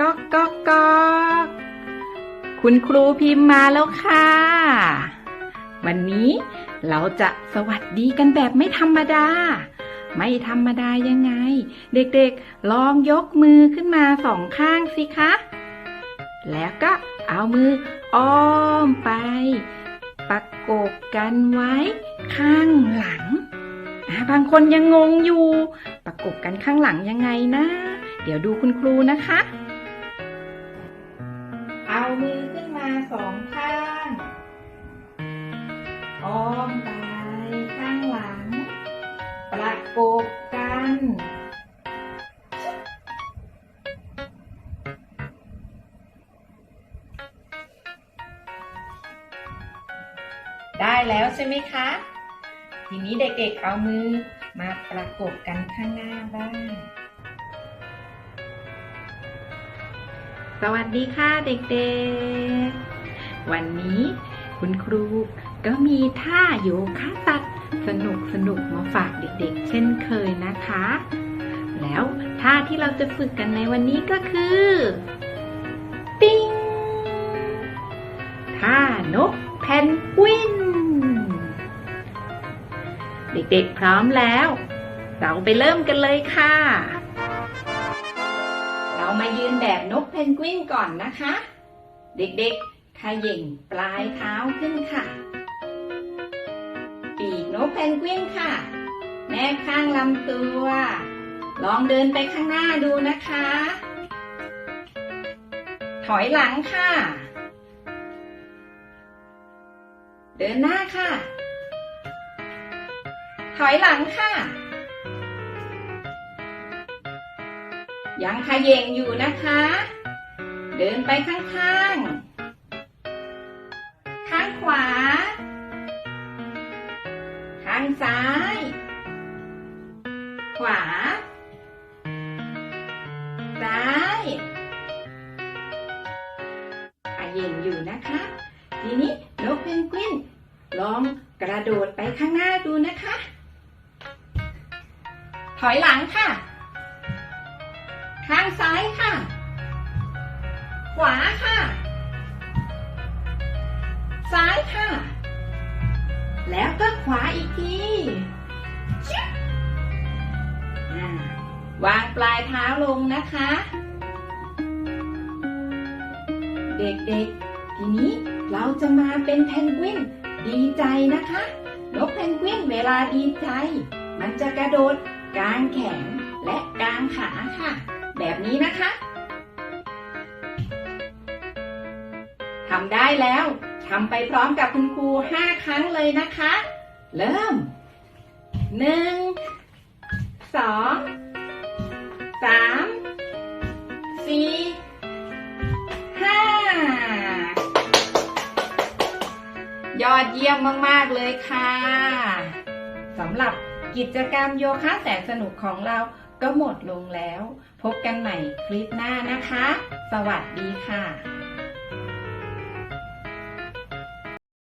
ก๊อกก๊อกก๊อกคุณครูพิมพ์มาแล้วค่ะ วันนี้เราจะสวัสดีกันแบบไม่ธรรมดา ไม่ธรรมดายังไง เด็กๆลองยกมือขึ้นมาสองข้างสิคะ แล้วก็เอามืออ้อมไป ประกบกันไว้ข้างหลัง บางคนยังงงอยู่ ประกบกันข้างหลังยังไงนะ เดี๋ยวดูคุณครูนะคะ มือขึ้นมาสองข้างอ้อมไปข้างหลัง ประกบกัน ได้แล้วใช่ไหมคะ ทีนี้เด็กๆเอามือมาประกบกันข้างหน้าบ้าง สวัสดีค่ะเด็กๆ วันนี้คุณครูก็มีท่าโยคะตัดสนุกสนุกมาฝากเด็กๆ เช่นเคยนะคะ แล้วท่าที่เราจะฝึกกันในวันนี้ก็คือติ้ง ท่านกแพนกวิน เด็กๆพร้อมแล้ว เราไปเริ่มกันเลยค่ะ เรามายืนแบบนกเพนกวินก่อนนะคะ เด็กๆขย่งปลายเท้าขึ้นค่ะ ปีกนกเพนกวินค่ะแม่ข้างลำตัว ลองเดินไปข้างหน้าดูนะคะ ถอยหลังค่ะ เดินหน้าค่ะ ถอยหลังค่ะ ยังขยเยงอยู่นะคะ เดินไปข้างๆ ข้างขวา ข้างซ้าย ขวา ซ้ายขยเยงอยู่นะคะ ทีนี้นกเพนกวินลองกระโดดไปข้างหน้าดูนะคะ ถอยหลังค่ะ ข้างซ้ายค่ะ ขวาค่ะ ซ้ายค่ะ แล้วก็ขวาอีกทีวางปลายเท้าลงนะคะ เด็กๆ ทีนี้เราจะมาเป็นเพนกวินดีใจนะคะนกเพนกวินเวลาดีใจ มันจะกระโดดกางแขนและกางขาค่ะ แบบนี้นะคะทำได้แล้วทำไปพร้อมกับคุณครูห้าครั้งเลยนะคะ เริ่มหนึ่งสองสามสี่ห้ายอดเยี่ยมมาก ๆ เลยค่ะ สำหรับกิจกรรมโยคะแสนสนุกของเรา ก็หมดลงแล้ว พบกันใหม่คลิปหน้านะคะ สวัสดีค่ะ